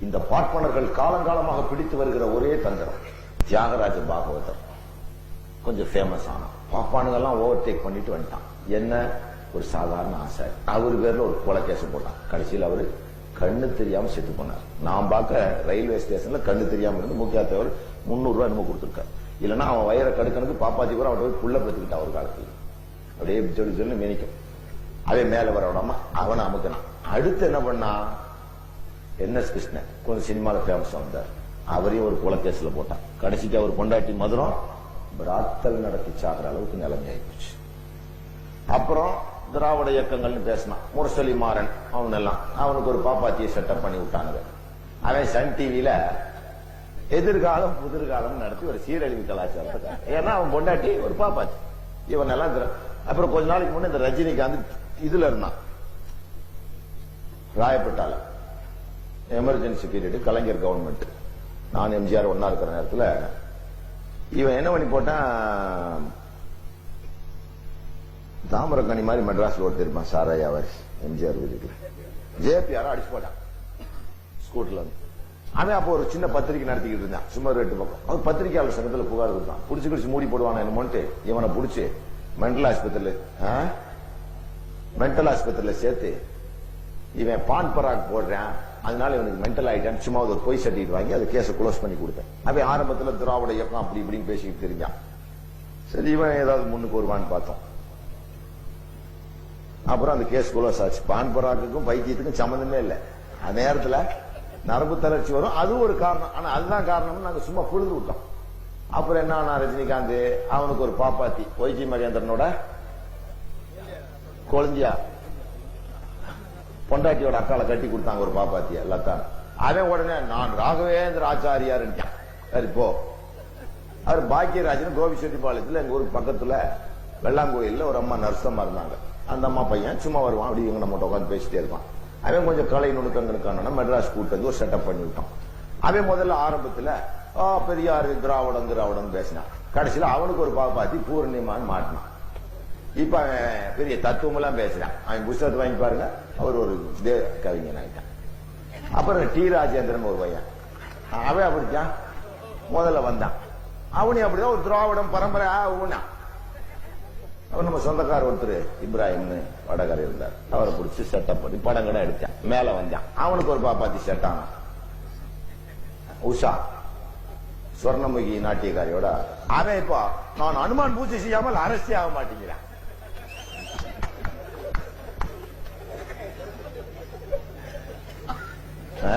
இந்த பார்ப்பனர்கள் காலங்காலமாக பிடித்து வருகிற ஒரே தந்திரம் தியாகராஜ பாகவதர் கொஞ்சம் ஃபேமஸ் ஆனான் பாப்பானுங்கெல்லாம் ஓவர் டேக் பண்ணிட்டு வந்துட்டான். என்ன? ஒரு சாதாரண ஆசை. அவர் பேர்ல ஒரு கொலை கேஸ் போட்டான். கடைசியில் அவர் கண்ணு தெரியாம செத்து போனார். நான் பார்க்க ரயில்வே ஸ்டேஷன்ல கண்ணு தெரியாம இருந்து முக்கியத்தவர் முன்னூறு ரூபாய் என்னமோ கொடுத்துருக்காரு. இல்லைன்னா அவன் வயிற கடுக்கனுக்கு பாப்பாத்தி கூட அவன் போய் புள்ள பெற்றுக்கிட்டான் ஒரு காலத்துல. அப்படியே சொல்லி சொல்லி மேனிக்கும். அதே மேல வர விடாம அவனை அமுக்கினான். அடுத்து என்ன பண்ணா என் எஸ் கிருஷ்ணன் கொஞ்சம் சினிமால ஃபேமஸ் வந்தார் அவரையும் ஒரு கொலைகேஸ்ல போட்டான். கடைசிக்கு அவர் பொண்டாட்டி மதுரம் பிராத்தல் நடத்தி சாகிற அளவுக்கு நிலைமை ஆயிப்போச்சு அப்புறம் திராவிட இயக்கங்கள்னு பேசினான். முரசொலி மாறன் அவன் எல்லாம் அவனுக்கு ஒரு பாப்பாத்தியை செட்டப் பண்ணி விட்டானுங்க அவன். சன் டிவியில எதிர்காலம் புதிர்காலம் நடத்தி ஒரு சீரழிவு கலாச்சாரத்தை ஏன்னா அவன் பொண்டாட்டி ஒரு பாப்பாத்தி. இவன் எல்லாம் அப்புறம் கொஞ்ச நாளைக்கு முன்னே இந்த ரஜினிகாந்த் இதுல இருந்தான். ராயப்பட்டால. எமர்ஜென்சி பீரியடு கலைஞர் கவர்மெண்ட் நான் எம்ஜிஆர் ஒன்னா இருக்கிற நேரத்துல இவன் என்ன பண்ணி போட்டான்? தாமரக்கணி மாதிரி மெட்ராஸ்ல ஒருத்திருப்பான் சாராயா வாரிஸ் எம்ஜிஆர் வீட்டுக்கு. ஜேபிஆர் அடிச்சு போட்டான். ஸ்கூட்டர்ல இருந்து. அவன் அப்போ ஒரு சின்ன பத்திரிக்கை நடத்திக்கிட்டு இருந்தான். சும்மா ரெட்டு பக்கம். அவர் பத்திரிகையாளர் சங்கத்துல புகார் கொடுத்தான். புடிச்சு குடிச்சு மூடி போடுவான் என்னமோன்ட்டு இவனை புடிச்சு மென்டல் ஆஸ்பத்திரியில மென்டல் ஆஸ்பத்திரியில சேர்த்து இவன் பான் பராக் போடுறான். அதனால இவனுக்கு மென்டல் ஆயிட்டான். சும்மா ஒரு பொய் சர்டிஃபிகேட் வாங்கி அதை கேஸை க்ளோஸ் பண்ணி கொடுத்தேன். அவன் ஆரம்பத்தில் திராவிட இயக்கம் அப்படி இப்படின்னு பேசிக்கிட்டு தெரிஞ்சான். சரி இவன் ஏதாவது முன்னுக்கு வருவான்னு பார்த்தோம். அப்புறம் அந்த கேஸ் க்ளோஸ் ஆச்சு. பான் பராக்குக்கும் பைத்தியத்துக்கும் சம்மந்தமே இல்லை. அந்த நேரத்தில் நரம்பு தளர்ச்சி வரும். அது ஒரு காரணம். ஆனால் அதுதான் காரணம்னு நாங்கள் சும்மா புழுது விட்டோம். அப்புறம் என்ன ஆனா ரஜினிகாந்த்? அவனுக்கு ஒரு பாப்பாத்தி ஒய்ஜி மகேந்திரனோட குழந்தையா? பொண்டாட்டியோட அக்கால கட்டி கொடுத்தாங்க ஒரு பாப்பாத்திய லதா. அவன் உடனே நான் ராகவேந்திர ஆச்சாரியார் சரி போ. அவர் பாக்கியராஜன் கோபிச்செட்டிப்பாளையத்துல எங்க ஊருக்கு பக்கத்துல வெள்ளாங்கோயில்ல ஒரு அம்மா நர்சம்மா இருந்தாங்க. அந்த அம்மா பையன் சும்மா வருவான் அப்படி இவங்க நம்ம உட்காந்து பேசிட்டே இருப்பான். அவன் கொஞ்சம் கலை நுணுக்கங்களுக்கான மெட்ராஸ் கூட்டு வந்து ஒரு செட்டப் பண்ணி விட்டான். அவன் முதல்ல ஆரம்பத்துல பெரியார் திராவிடம் திராவிடம் பேசினான். கடைசியில அவனுக்கு ஒரு பாப்பாத்தி பூர்ணிமான்னு மாட்டினான். இப்ப அவன் பெரிய தத்துவம் எல்லாம் பேசுறான். அவன் புஸ்தகத்தை வாங்கி பாருங்க. அவர் ஒரு தேவ கவிஞன் ஆயிட்டான். அப்புறம் டி ராஜேந்திரன் ஒரு பையன். அவன் அப்படித்தான். முதல்ல வந்தான். அவனே அப்படிதான் ஒரு திராவிடம் பரம்பரை ஊனா. அவர் நம்ம சொந்தக்கார ஒருத்தர் இப்ராஹிம்னு வடகரை இருந்தார். அவரை பிடிச்சி செட்டப் பண்ணி படம் எடுத்தான். மேல வந்தான். அவனுக்கு ஒரு பாப்பாத்தி செட் ஆனான். உஷா. சொர்ணமுகி நாட்டியக்காரியோட அவன் இப்போ நான் அனுமான் பூஜை செய்யாமல் அரசே ஆக மாட்டேங்கிறான்